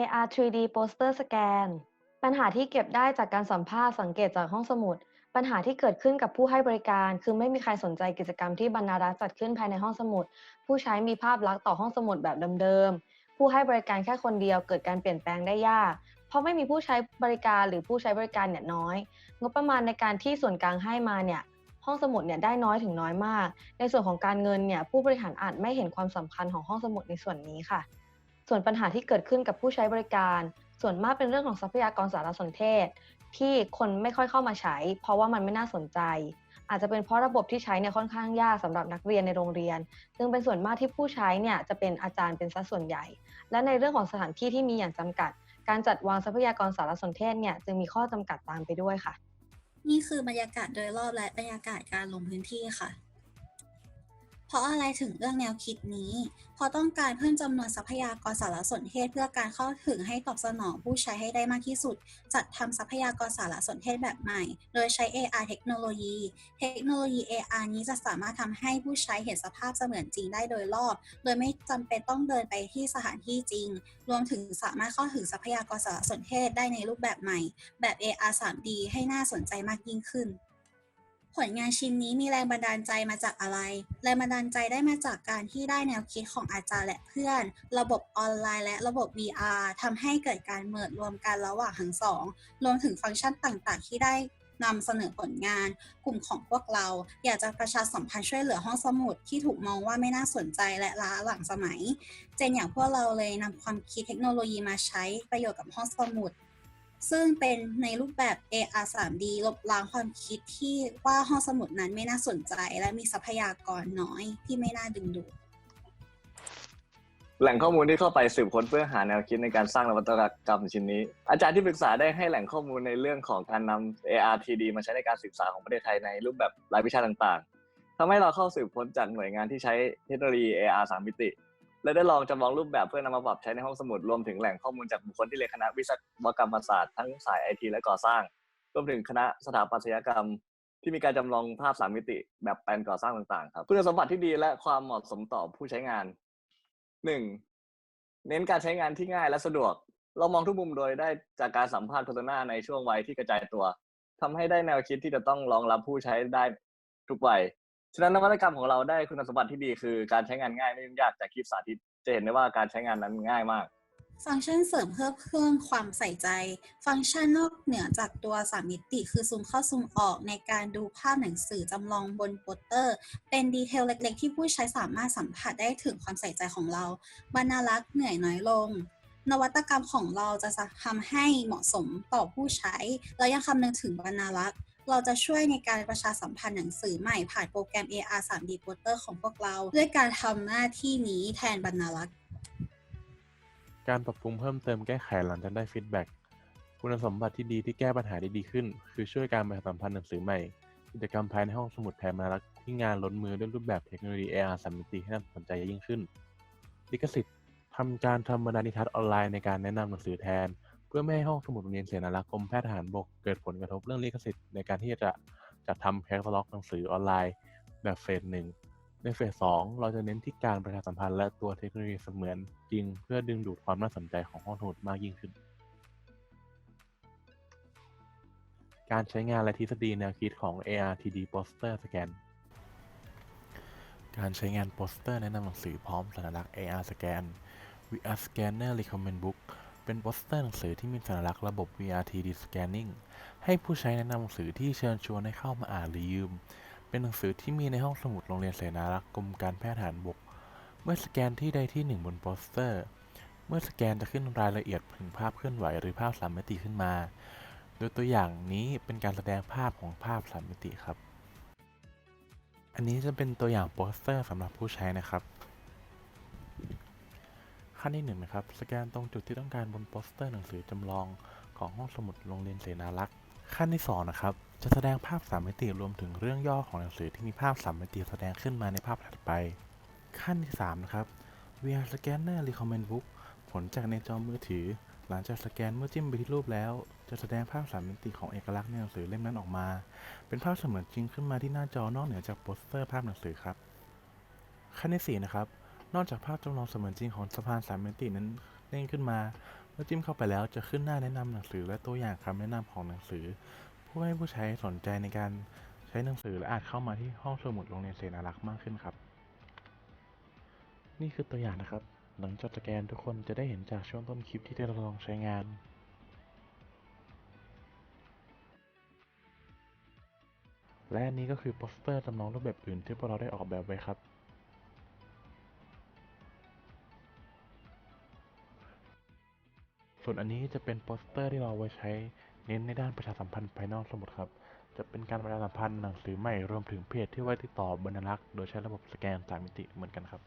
AR 3D Poster Scan ปัญหาที่เก็บได้จากการสัมภาษณ์สังเกตจากห้องสมุด ปัญหาที่เกิดขึ้นกับผู้ให้บริการ คือไม่มีใครสนใจกิจกรรมที่บรรณารักษ์จัดขึ้นภายในห้องสมุด ผู้ใช้มีภาพลักษณ์ต่อห้องสมุดแบบเดิมๆ ผู้ให้บริการแค่คนเดียวเกิดการเปลี่ยนแปลงได้ยาก เพราะไม่มีผู้ใช้บริการหรือผู้ใช้บริการเนี่ยน้อย งบประมาณในการที่ส่วนกลางให้มาเนี่ยห้องสมุดเนี่ยได้น้อยถึงน้อยมาก ในส่วนของการเงินเนี่ยผู้บริหารอาจไม่เห็นความสำคัญของห้องสมุดในส่วนนี้ค่ะ ส่วนปัญหาที่เกิดขึ้นกับผู้ใช้บริการ ส่วนมากเป็นเรื่องของทรัพยากรสารสนเทศ ที่คนไม่ค่อยเข้ามาใช้ เพราะว่ามันไม่น่าสนใจ อาจจะเป็นเพราะระบบที่ใช้เนี่ยค่อนข้างยากสำหรับนักเรียนในโรงเรียน ซึ่งเป็นส่วนมากที่ผู้ใช้เนี่ยจะเป็นอาจารย์เป็นสัดส่วนใหญ่ และในเรื่องของสถานที่ที่มีอย่างจำกัด การจัดวางทรัพยากรสารสนเทศเนี่ยจึงมีข้อจำกัดตามไปด้วยค่ะ นี่คือบรรยากาศโดยรอบและบรรยากาศการลงพื้นที่ค่ะ ราะอะไรถึงเรื่องแนวคิดนี้ เพราะต้องการเพิ่มจำนวนทรัพยากรสารสนเทศ เพื่อการเข้าถึงให้ตอบสนองผู้ใช้ให้ได้มากที่สุด จัดทำทรัพยากรสารสนเทศแบบใหม่ โดยใช้ AR เทคโนโลยี เทคโนโลยี AR นี้จะสามารถทำให้ผู้ใช้เห็นสภาพเสมือนจริงได้โดยรอบ โดยไม่จำเป็นต้องเดินไปที่สถานที่จริง รวมถึงสามารถเข้าถึงทรัพยากรสารสนเทศได้ในรูปแบบใหม่ แบบ AR 3D ให้น่าสนใจมากยิ่งขึ้น ผลงานชิ้นนี้มีแรงบันดาลใจมาจากอะไร แรงบันดาลใจได้มาจากการที่ได้แนวคิดของอาจารย์และเพื่อน ระบบออนไลน์และระบบ VR ทำให้เกิดการเมิดรวมกันระหว่างทั้งสอง รวมถึงฟังก์ชันต่างๆ ที่ได้นำเสนอผลงาน กลุ่มของพวกเรา อยากจะประชาสัมพันธ์ช่วยเหลือห้องสมุดที่ถูกมองว่าไม่น่าสนใจและล้าหลังสมัย เจนอย่างพวกเราเลยนำความคิดเทคโนโลยีมาใช้ประโยชน์กับห้องสมุด ซึ่งเป็นในรูปแบบ AR 3D ลบล้างความคิดที่ว่าห้องสมุดนั้นไม่น่าสนใจ และมีทรัพยากรน้อยที่ไม่น่าดึงดูดแหล่งข้อมูลที่เข้าไปสืบค้นเพื่อหาแนวคิดในการสร้างนวัตกรรมชิ้นนี้ อาจารย์ที่ปรึกษาได้ให้แหล่งข้อมูลในเรื่องของการนำ AR 3D มาใช้ในการศึกษาของประเทศไทยในรูปแบบรายวิชาต่างๆทำให้เราเข้าสืบค้นจากหน่วยงานที่ใช้เทคโนโลยี AR 3มิติ และได้ลองจำลองรูปแบบเพื่อนำมาปรับใช้ในห้องสมุดรวมถึงแหล่งข้อมูลจากบุคคลที่เรียนคณะวิศวกรรมศาสตร์ทั้งสายไอทีและก่อสร้าง รวมถึงคณะสถาปัตยกรรม ที่มีการจำลองภาพสามมิติแบบแปลนก่อสร้างต่างๆ ครับคุณสมบัติที่ดีและความเหมาะสมต่อผู้ใช้งานหนึ่งเน้นการใช้งานที่ง่ายและสะดวก เรามองทุกมุมโดยได้จากการสัมภาษณ์โฆษณาในช่วงวัยที่กระจายตัวทำให้ได้แนวคิดที่จะต้องรองรับผู้ใช้ได้ทุกวัย ฉะนั้นนวัตกรรมของเราได้คุณสมบัติที่ดีคือการใช้งานง่ายไม่ยุ่งยากจากคลิปสาธิตจะเห็นได้ว่าการใช้งานนั้นง่ายมาก ฟังก์ชันเสริมเพิ่มเพิ่มความใส่ใจ ฟังก์ชันนอกเหนือจากตัวสามมิติ คือซูมเข้าซูมออกในการดูภาพหนังสือจำลองบนโปสเตอร์ เป็นดีเทลเล็ก ๆ ที่ผู้ใช้สามารถสัมผัสได้ถึงความใส่ใจของเราบรรณารักษ์เหนื่อยน้อยลง นวัตกรรมของเราจะทำให้เหมาะสมต่อผู้ใช้ และยังคำนึงถึงบรรณารักษ์ เราจะช่วยในการประชาสัมพันธ์หนังสือใหม่ผ่านโปรแกรม AR 3D Poster ของพวกเรา ด้วยการทำหน้าที่นี้แทนบรรณารักษ์ การปรับปรุงเพิ่มเติมแก้ไขหลังจากได้ฟีดแบ็กคุณสมบัติที่ดีที่แก้ปัญหาได้ดีขึ้น คือช่วยการประชาสัมพันธ์หนังสือใหม่กิจกรรมภายในห้องสมุดแทนมารักษ์ที่งานล้นมือด้วยรูปแบบเทคโนโลยี AR สามมิติให้น่าสนใจยิ่งขึ้นลิขสิทธิ์ทำการทำบรรณานิทัศน์ออนไลน์ในการแนะนำหนังสือแทน พื่อไม่ให้ห้องสมุดโรงเรียนเสนารักษ์กรมแพทย์ทหารบกเกิดผลกระทบเรื่องลิขสิทธิ์ในการที่จะจัดทำแคตตาล็อกหนังสือออนไลน์แบบเฟสหนึ่งในเฟสสองเราจะเน้นที่การประชาสัมพันธ์และตัวเทคโนโลยีเสมือนจริง เพื่อดึงดูดความน่าสนใจของห้องสมุดมากยิ่งขึ้น การใช้งานและทฤษฎีแนวคิดของ ARTD Poster Scan การใช้งานโปสเตอร์แนะนำหนังสือพร้อมสัญลักษณ์ AR Scan VR Scanner Recommend Book เป็นโปสเตอร์หนังสือที่มีสัญลักษณ์ระบบ VRTD Scanning ให้ผู้ใช้แนะนำหนังสือที่เชิญชวนให้เข้ามาอ่านหรือยืม เป็นหนังสือที่มีในห้องสมุดโรงเรียนเสนารักษ์กรมการแพทย์ทหารบก เมื่อสแกนที่ใดที่หนึ่งบนโปสเตอร์ เมื่อสแกนจะขึ้นรายละเอียดถึงภาพเคลื่อนไหวหรือภาพสามมิติขึ้นมา โดยตัวอย่างนี้เป็นการแสดงภาพของภาพสามมิติครับ อันนี้จะเป็นตัวอย่างโปสเตอร์สำหรับผู้ใช้นะครับ ขั้นที่หนึ่งนะครับสแกนตรงจุดที่ต้องการบนโปสเตอร์หนังสือจำลองของห้องสมุดโรงเรียนเสนารักษ์ขั้นที่สองนะครับจะแสดงภาพสามมิติรวมถึงเรื่องย่อของหนังสือที่มีภาพสามมิติแสดงขึ้นมาในภาพถัดไป ขั้นที่สามนะครับ VR Scanner Recommend Book ผลจากในจอมือถือ หลังจากสแกนเมื่อจิ้มไปที่รูปแล้ว จะแสดงภาพสามมิติของเอกลักษณ์ในหนังสือเล่มนั้นออกมา เป็นภาพเสมือนจริงขึ้นมาที่หน้าจอนอกเหนือจากโปสเตอร์ภาพหนังสือครับ ขั้นที่สี่นะครับ นอกจากภาพจำลองเสมือนจริงของสะพานสามมิตินั้นเด้งขึ้นมา เมื่อจิ้มเข้าไปแล้วจะขึ้นหน้าแนะนำหนังสือและตัวอย่างคำแนะนำของหนังสือเพื่อให้ผู้ใช้สนใจในการใช้หนังสือและอาจเข้ามาที่ห้องสมุดโรงเรียนเสนารักษ์มากขึ้นครับ นี่คือตัวอย่างนะครับ หลังจากสแกนทุกคนจะได้เห็นจากช่วงต้นคลิปที่ได้ลองใช้งานและนนี้ก็คือโปสเตอร์จำลองรูปแบบอื่นที่พวกเราได้ออกแบบไว้ครับ ส่วนอันนี้จะเป็นโปสเตอร์ที่เราไว้ใช้เน้นในด้านประชาสัมพันธ์ภายนอกสมุดครับ จะเป็นการประชาสัมพันธ์หนังสือใหม่รวมถึงเพจที่ไว้ติดต่อบรรลักษ์โดยใช้ระบบสแกนสามมิติเหมือนกันครับ